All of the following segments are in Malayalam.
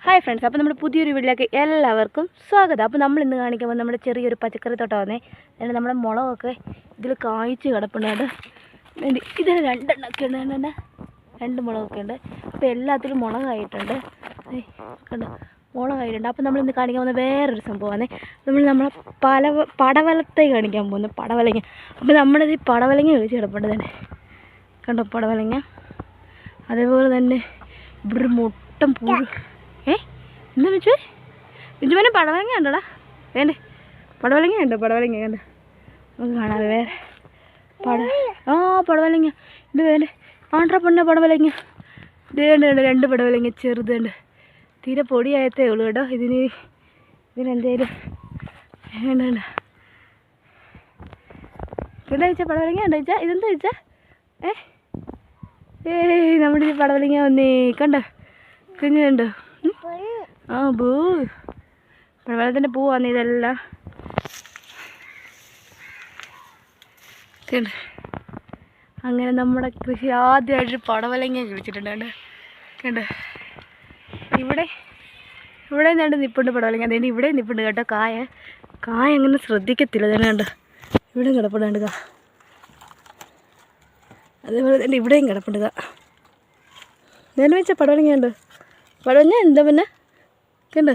ഹായ് ഫ്രണ്ട്സ് അപ്പോൾ നമ്മുടെ പുതിയൊരു വീട്ടിലേക്ക് എല്ലാവർക്കും സ്വാഗതം. അപ്പോൾ നമ്മൾ ഇന്ന് കാണിക്കുമ്പോൾ നമ്മുടെ ചെറിയൊരു പച്ചക്കറി തൊട്ടവന്നെ അതിന്റെ നമ്മുടെ മുളകൊക്കെ ഇതിൽ കായ്ച്ച് കിടപ്പുണ്ട്. ഇതിന് രണ്ടെണ്ണൊക്കെ ഉണ്ട്. തന്നെ? രണ്ട് മുളകൊക്കെ ഉണ്ട്. അപ്പോൾ എല്ലാത്തിലും മുളകായിട്ടുണ്ട്. കണ്ടോ? മുളകായിട്ടുണ്ട്. അപ്പോൾ നമ്മൾ ഇന്ന് കാണിക്കാൻ പോകുന്ന വേറൊരു സംഭവമാണ്. നമ്മൾ നമ്മളെ പല പടവലത്തെ കാണിക്കാൻ പോകുന്നു. പടവലങ്ങ. അപ്പോൾ നമ്മുടെ ഈ പടവലങ്ങ കഴിച്ച് കിടപ്പുണ്ട് തന്നെ. കണ്ടോ പടവലങ്ങ? അതേപോലെ തന്നെ ഇവിടെ മുട്ടം പുഴു ഏ? എന്താ വെച്ചു ബിജുമനെ പടവലങ്ങ ഉണ്ടോടാ വേണ്ടേ? പടവലങ്ങ ഉണ്ടോ പടവലങ്ങ കണ്ടോ? നമുക്ക് കാണാതെ വേറെ. പട ആ പടവലങ്ങ. ഇത് വേണ്ടേ? ആണ്ട്ര പൊണ്ണ പടവലങ്ങ. ഇതേണ്ട കണ്ട് രണ്ട് പടവലങ്ങ ചെറുതുണ്ട് തീരെ പൊടിയായത്തേ ഉള്ളൂ കേട്ടോ. ഇതിന് ഇതിനെന്തേലും വേണ്ട വേണ്ട? എന്താ പടവലങ്ങ ഉണ്ടോ വെച്ചാൽ ഇതെന്താ വെച്ചാ ഏ? ഏയ് നമ്മുടെ ഈ പടവലങ്ങ വന്നേ. കണ്ടോ? കുഞ്ഞുണ്ടോ? ആ പൂ. പടവലത്തിന്റെ പൂ വന്നേ ഇതെല്ലാം. അങ്ങനെ നമ്മുടെ കൃഷി ആദ്യമായിട്ട് പടവലങ്ങ കുഴിച്ചിട്ടുണ്ട് കണ്ടോ. ഇവിടെ ഇവിടെ നിന്നാണ്ട് നിപ്പുണ്ട് പടവലങ്ങ. അതുകൊണ്ട് ഇവിടെ നിപ്പുണ്ട് കേട്ടോ കായ. കായ അങ്ങനെ ശ്രദ്ധിക്കത്തില്ല തന്നെ ഇവിടെ കിടപ്പുണ്ട് കാ. അതേപോലെ തന്നെ ഇവിടെയും കിടപ്പുണ്ട് കാ. ഞാൻ വെച്ച പടവലങ്ങ ഉണ്ട് പടവലങ്ങ എന്താ പിന്നെ? കണ്ടോ?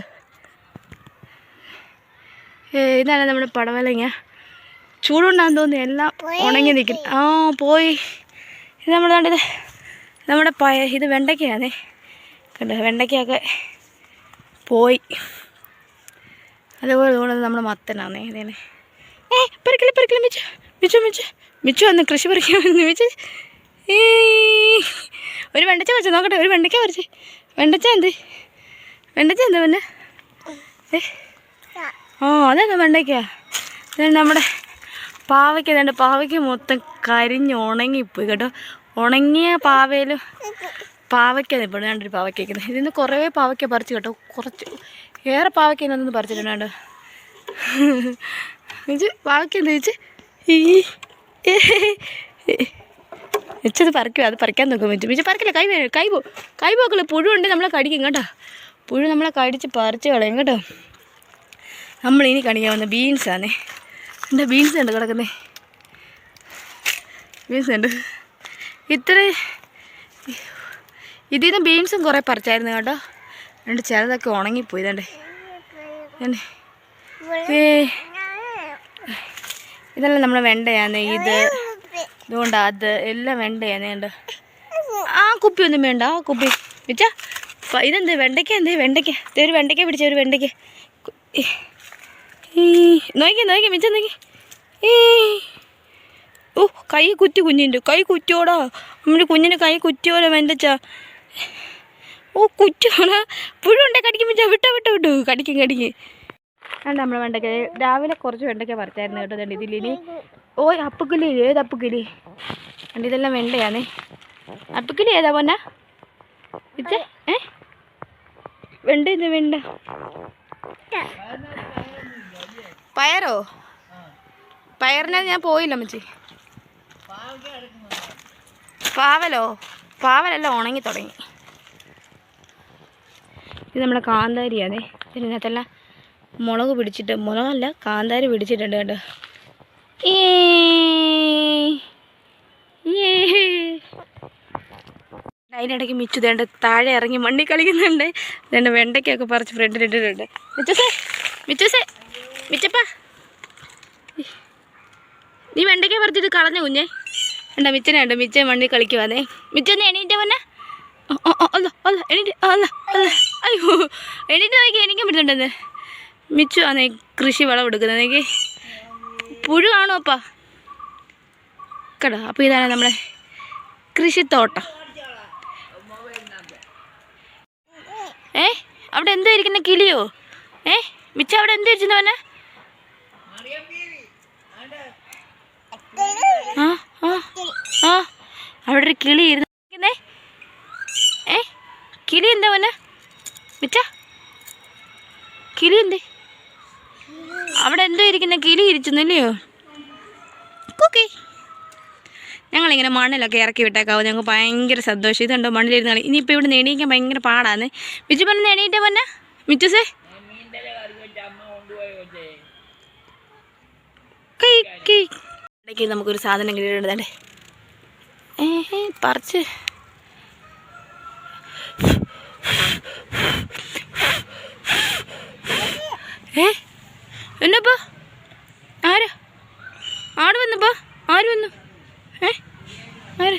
ഏ ഇതാണ് നമ്മുടെ പടവലങ്ങ. ചൂടുണ്ടാന്ന് തോന്നി എല്ലാം ഉണങ്ങി നിൽക്കും ആ പോയി. ഇത് നമ്മുടെ കണ്ടത് നമ്മുടെ പയ ഇത് വെണ്ടയ്ക്കയാണേ. കണ്ടോ? വെണ്ടയ്ക്കൊക്കെ പോയി. അതുപോലെ തോന്നുന്നത് നമ്മുടെ മത്തനാണേ. ഇതേനെ ഏ പെരക്കില്ല പെരക്കില്ല മിച്ചു. മിച്ചു മിച്ചു. മിച്ചു വന്ന് കൃഷി പറിക്കാൻ വന്ന് മിച്ചു. ഏ ഒരു വെണ്ടച്ച വരച്ച് നോക്കട്ടെ ഒരു വെണ്ടയ്ക്ക വരച്ച് വെണ്ടച്ച എന്ത്? വെണ്ടച്ച എന്താ പിന്നെ? ഓ അതെന്താ വെണ്ടയ്ക്ക. നമ്മുടെ പാവയ്ക്ക ഇതുണ്ട് പാവയ്ക്ക മൊത്തം കരിഞ്ഞ് ഉണങ്ങിപ്പോയി കേട്ടോ. ഉണങ്ങിയ പാവയിലും പാവയ്ക്ക ഇപ്പോൾ രണ്ടൊരു പാവയ്ക്ക വയ്ക്കുന്നത് ഇതിൽ നിന്ന് കുറേ പാവയ്ക്ക പറിച്ചു കേട്ടോ. കുറച്ച് ഏറെ പാവയ്ക്ക ഇതൊന്നും പറിച്ചിട്ടുണ്ട് ചേച്ചി പാവയ്ക്ക എന്താ ചേച്ചി ഈ വെച്ചത് പറിക്കുക അത് പറിക്കാൻ നോക്കും വെച്ചു വെച്ച് പറിക്കില്ല? കൈ കൈ പോ കൈ പോക്കല്ല? പുഴു നമ്മളെ കടിക്കും കേട്ടോ പുഴു നമ്മളെ കടിച്ച് പറിച്ച് കളയും കേട്ടോ. നമ്മളിനി കണിക്കാൻ വന്ന ബീൻസാണേ എന്റെ ബീൻസ് ഉണ്ട് കിടക്കുന്നേ? ബീൻസ് ഉണ്ട്. ഇത്ര. ഇതിൽ നിന്ന് ബീൻസും കുറേ പറിച്ചായിരുന്നു കേട്ടോ. രണ്ട് ചിലതൊക്കെ ഉണങ്ങിപ്പോയി ഇതണ്ടേ. ഇതെല്ലാം നമ്മൾ വെണ്ടയാണ് ഇത്. ഇതുകൊണ്ട് അത്. എല്ലാം വെണ്ടയാണ് ഉണ്ട് ആ കുപ്പി ഒന്നും വേണ്ട ആ കുപ്പി. വെച്ചാ ഇതെന്ത് വെണ്ടയ്ക്ക എന്തേ? വെണ്ടയ്ക്ക. ഒരു വെണ്ടയ്ക്ക പിടിച്ച ഒരു വെണ്ടയ്ക്ക. നോക്കി നോക്കി മിച്ച നോക്കി. ഓ കൈ കുറ്റി കുഞ്ഞിന്റെ കൈ കുറ്റിയോടാ നമ്മുടെ കുഞ്ഞിന്റെ കൈ കുറ്റിയോടാ വെണ്ടച്ച ഓ കുറ്റിയോടാ പുഴുണ്ടേ കടിക്കും മിച്ച. വിട്ടോ വിട്ടോ വിട്ടു. കടിക്കും കടിക്കും. അല്ല നമ്മൾ വെണ്ടയ്ക്ക? രാവിലെ കുറച്ച് വെണ്ടയ്ക്ക പറിച്ചായിരുന്നു കേട്ടോ. രണ്ട് ഇതിലിനി ഓ അപ്പുക്കിലി ഏത് കണ്ട് ഇതെല്ലാം വെണ്ടയാണേ അപ്പുക്കിലി ഏതാ പൊന്ന? ഏ? വെണ്ട ഇത് വെണ്ട. പയറോ? പയറിനെ ഞാൻ പോയില്ല മച്ചി പാവലോ? പാവലെല്ലാം ഉണങ്ങി തുടങ്ങി. ഇത് നമ്മുടെ കാന്താരിയാണേ. ഇതിനകത്തല്ല മുളക് പിടിച്ചിട്ട് മുളകല്ല കാന്താരി പിടിച്ചിട്ടുണ്ട് കേട്ടോ ഈ ഈ. അതിനിടയ്ക്ക് മിച്ചു ദേണ്ട താഴെ ഇറങ്ങി മണ്ണി കളിക്കുന്നുണ്ട്. രണ്ട് വെണ്ടയ്ക്കൊക്കെ പറിച്ച് ഫ്രണ്ടിലിട്ടിട്ടുണ്ട് മിച്ചസേ മിച്ചസേ മിച്ചപ്പാ. നീ വെണ്ടയ്ക്ക പറിച്ചിട്ട് കളഞ്ഞ കുഞ്ഞേ. വേണ്ട മിച്ചനെ ഉണ്ട് മിച്ചേ മണ്ണി കളിക്കുവാന്നേ. മിച്ചൊന്ന് എണീറ്റ പൊന്നെ. അയ്യോ എണീറ്റ് നോക്കി എനിക്കും പറ്റുന്നുണ്ടെന്ന്. മിച്ചു ആണേ കൃഷി വളം എടുക്കുന്നത് എനിക്ക് പുഴു കാണോ അപ്പാ? കട അപ്പോൾ ഇതാണ് നമ്മുടെ കൃഷിത്തോട്ടം. ഏ? അവിടെ എന്തോ ഇരിക്കുന്ന കിളിയോ? ഏ? മിച്ച അവിടെ എന്തോ ആ അവിടെ ഒരു കിളി ഇരുന്നേ ഏ? കിളി എന്താ മോനെ മിച്ച? കിളി എന്തേ? അവിടെ എന്തോ ഇരിക്കുന്ന കിളി ഇരിച്ചെന്നല്ലയോ? കുക്കി. ഞങ്ങളിങ്ങനെ മണ്ണിലൊക്കെ ഇറക്കി വിട്ടേക്കാവും. ഞങ്ങൾക്ക് ഭയങ്കര സന്തോഷം. ഇതുണ്ടോ മണ്ണിലിരുന്ന് കളി? ഇനിയിപ്പോൾ ഇവിടെ നിന്ന് എണീക്കാൻ ഭയങ്കര പാടാന്ന്. മിച്ചു പറഞ്ഞ് എണീറ്റ പൊന്നെ. മിച്ചുസേ നമുക്കൊരു സാധനം കിട്ടിയിട്ടുണ്ടേ ഏഹേ പറിച്ച്. ഏ എന്നപ്പോ ആര്? ആട് വന്നപ്പോ? ആര് വന്നു? ഏ? ഏ,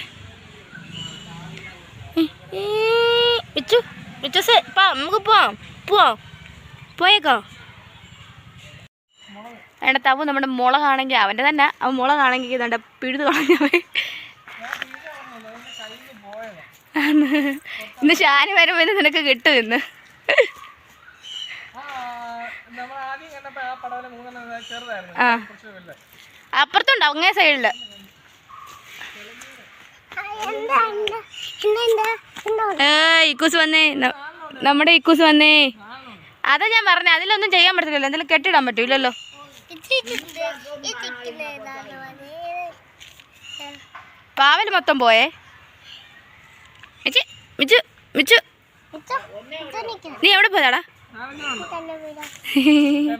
മിച്ചു മിച്ചസേ പാ നമുക്ക് പോവാം പോവാം. പോയേക്കോ? വേണ്ട തവു നമ്മുടെ മുളകാണെങ്കിൽ അവന്റെ തന്നെ. അവൻ മുളകാണെങ്കിൽ ഇതാണ്ട് പിഴുതു കളഞ്ഞവൻ. ഇന്ന് ഷാന് വരുമ്പോൾ നിനക്ക് കിട്ടും ഇന്ന്. നമ്മൾ അങ്ങേ കണ്ടപ്പോ ആ പടവല മൂന്നെണ്ണം ചെറുതായിരുന്നു ആ കുറച്ച് വലുത് അപ്പുറത്തുണ്ട് അങ്ങേ സൈഡിൽ ഏ ഇക്കൂസ് വന്നേ. നമ്മുടെ ഇക്കൂസ് വന്നേ. അതാ ഞാൻ പറഞ്ഞേ അതിലൊന്നും ചെയ്യാൻ പറ്റത്തില്ലല്ലോ. എന്തെങ്കിലും കെട്ടിടാൻ പറ്റൂലല്ലോ. പാവൽ മൊത്തം പോയേ. മിച്ചു മിച്ചു മിച്ചു. നീ എവിടെ പോയതാടാ?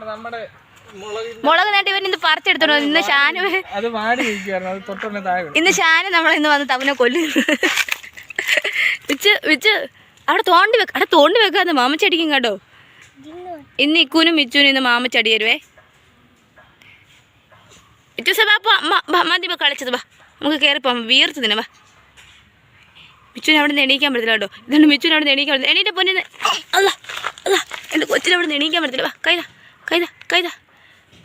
നമ്മുടെ മുളക് നേട്ടി ഇവൻ ഇന്ന് പറിച്ചെടുത്തോ ഇന്ന് ഷാനു അത് വാടി നിൽക്കുവായിരുന്നു അത് തൊട്ടുടനെ താഴെ വീണു. ഇന്ന് ഷാനു നമ്മൾ ഇന്ന് വന്ന് തവനെ കൊല്ലു. വിച്ച് വിച്ച് അവിടെ തോണ്ടി വെക്ക അവിടെ തോണ്ടി വെക്കാന്ന് മാമച്ചടിക്കും കേട്ടോ. ഇന്ന് ഇക്കൂനും മിച്ചൂനും ഇന്ന് മാമച്ചടി തരുവേ മതി കളിച്ചത് വാ. നമുക്ക് കയറിപ്പോം വീർത്ത് തന്നെ വാ. മിച്ചുവിനെ അവിടെ നിന്ന് എണീക്കാൻ പറ്റത്തില്ല കേട്ടോ. ഇതുകൊണ്ട് മിച്ചുവിനെ അവിടെ നിന്ന് എണീക്കാൻ പറ്റില്ല എണീറ്റ പൊന്നിന്ന്. അല്ല അല്ല എന്റെ കൊച്ചിനെ അവിടെ നിന്ന് എണീക്കാൻ പറ്റത്തില്ല. വാ കൈതാ കൈതാ കൈതാ.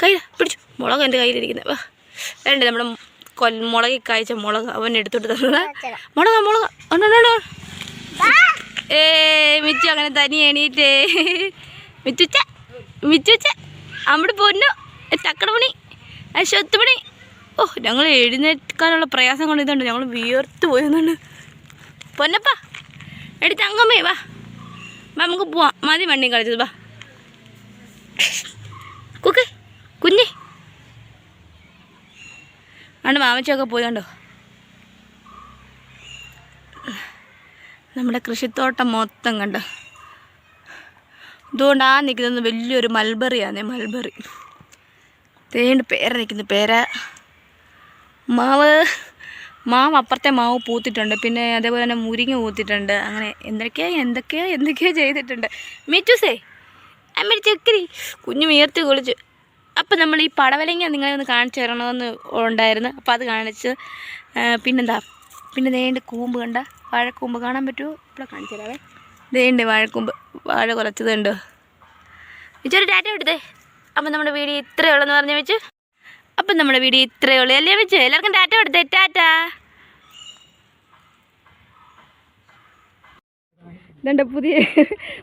കൈതാ പിടിച്ചു. മുളക് എന്റെ കയ്യിലിരിക്കുന്നത് വാ. വേണ്ട നമ്മുടെ കൊൽ മുളകി കായ്ച്ച മുളക് അവൻ എടുത്തോട്ട് തന്നത്. മുളക മുളക. ഏ മിച്ചു അങ്ങനെ തനി എണീറ്റേ. മിച്ചുച്ച മിച്ചുച്ച. അവിടെ പൊന്നു. തക്കടമണി. ശത്തുമണി ഓ ഞങ്ങൾ എഴുന്നേൽക്കാനുള്ള പ്രയാസം കൊണ്ട് ഇതുണ്ട്. ഞങ്ങൾ വിയർത്ത് പോയെന്നുണ്ട് പൊന്നപ്പ എടി തങ്കമ്മേ വാ. വാ നമുക്ക് പോവാം. മതി വണ്ടിയും കളിച്ചത് വാ. കുക്ക്. കുഞ്ഞേ. ആണ് മാമച്ചൊക്കെ പോയി കണ്ടോ നമ്മുടെ കൃഷിത്തോട്ടം മൊത്തം കണ്ടോ? ഇതുകൊണ്ട് ആ നിൽക്കുന്നത് വലിയൊരു മൽബറിയാണേ മൽബറി. തേണ്ട് പേര നിൽക്കുന്നു പേര. മാവ് മാവ് അപ്പുറത്തെ മാവ് പൂത്തിട്ടുണ്ട് പിന്നെ അതേപോലെ തന്നെ മുരിങ്ങ പൂത്തിട്ടുണ്ട് അങ്ങനെ എന്തൊക്കെയോ എന്തൊക്കെയോ എന്തൊക്കെയോ ചെയ്തിട്ടുണ്ട്. മീറ്റൂസേ അമ്മ ചക്കരി കുഞ്ഞു ഉയർത്തി കുളിച്ചു. അപ്പം നമ്മൾ ഈ പടവലങ്ങ നിങ്ങളെ ഒന്ന് കാണിച്ചു തരണമെന്ന് ഉണ്ടായിരുന്നു. അപ്പോൾ അത് കാണിച്ച് പിന്നെന്താ? പിന്നെ നേണ്ട് കൂമ്പ് കണ്ട? വാഴക്കൂമ്പ് കാണാൻ പറ്റുമോ? ഇവിടെ കാണിച്ചു തരാവേ. ദേണ്ട് വാഴക്കൂമ്പ്. വാഴ കുറച്ചതുണ്ട് ഇച്ചൊരു ഡാറ്റ എടുത്തേ. അപ്പം നമ്മുടെ വീഡിയോ ഇത്രയേ ഉള്ളൂ എന്ന് പറഞ്ഞു വെച്ച് അപ്പം നമ്മുടെ വീഡിയോ ഇത്രയേ ഉള്ളൂ അല്ലേ വെച്ച് എല്ലാവർക്കും ഡാറ്റ എടുത്തേ ടാറ്റ ഇതെന്റെ പുതിയ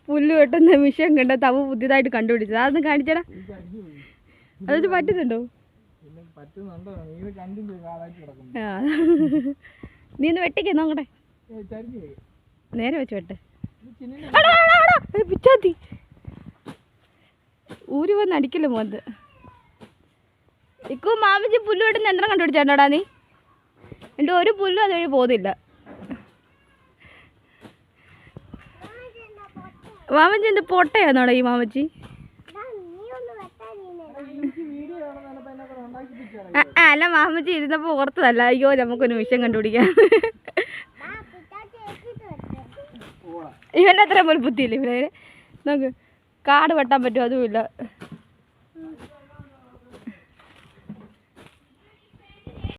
പുല്ല് വെട്ടുന്ന മിഷൻ കണ്ട തവ് പുതിയതായിട്ട് കണ്ടുപിടിച്ചത്. അതൊന്ന് കാണിച്ചടാ. അതൊക്കെ പറ്റുന്നുണ്ടോ? നീ ഒന്ന് വെട്ടിക്കേ നോക്കട്ടെ നേരെ വെച്ച് വെട്ടെത്തി. പിച്ചാത്തി. ഊരി വന്ന് അടിക്കല്ലോ മോന്ത്? ഇക്കോ മാമിച്ച് പുല്ല് വെട്ടുന്ന യന്ത്രം കണ്ടുപിടിച്ചാണ്ടോടാ നീ? എന്റെ ഒരു പുല്ലും അതുവഴി പോകുന്നില്ല മാമച്ചി എന്ത് പൊട്ടയാന്നോടാ ഈ മാമച്ചി ആ, ആ, അല്ല മാമച്ചി ഇരുന്നപ്പോൾ ഓർത്തതല്ല അയ്യോ നമുക്ക് നമുക്കൊരു വിഷയം കണ്ടുപിടിക്കാം ഇവന്റെ അത്ര പോലും ബുദ്ധിയില്ല ഇവരെ നമുക്ക് കാട് വെട്ടാൻ പറ്റുമോ? അതുമില്ല.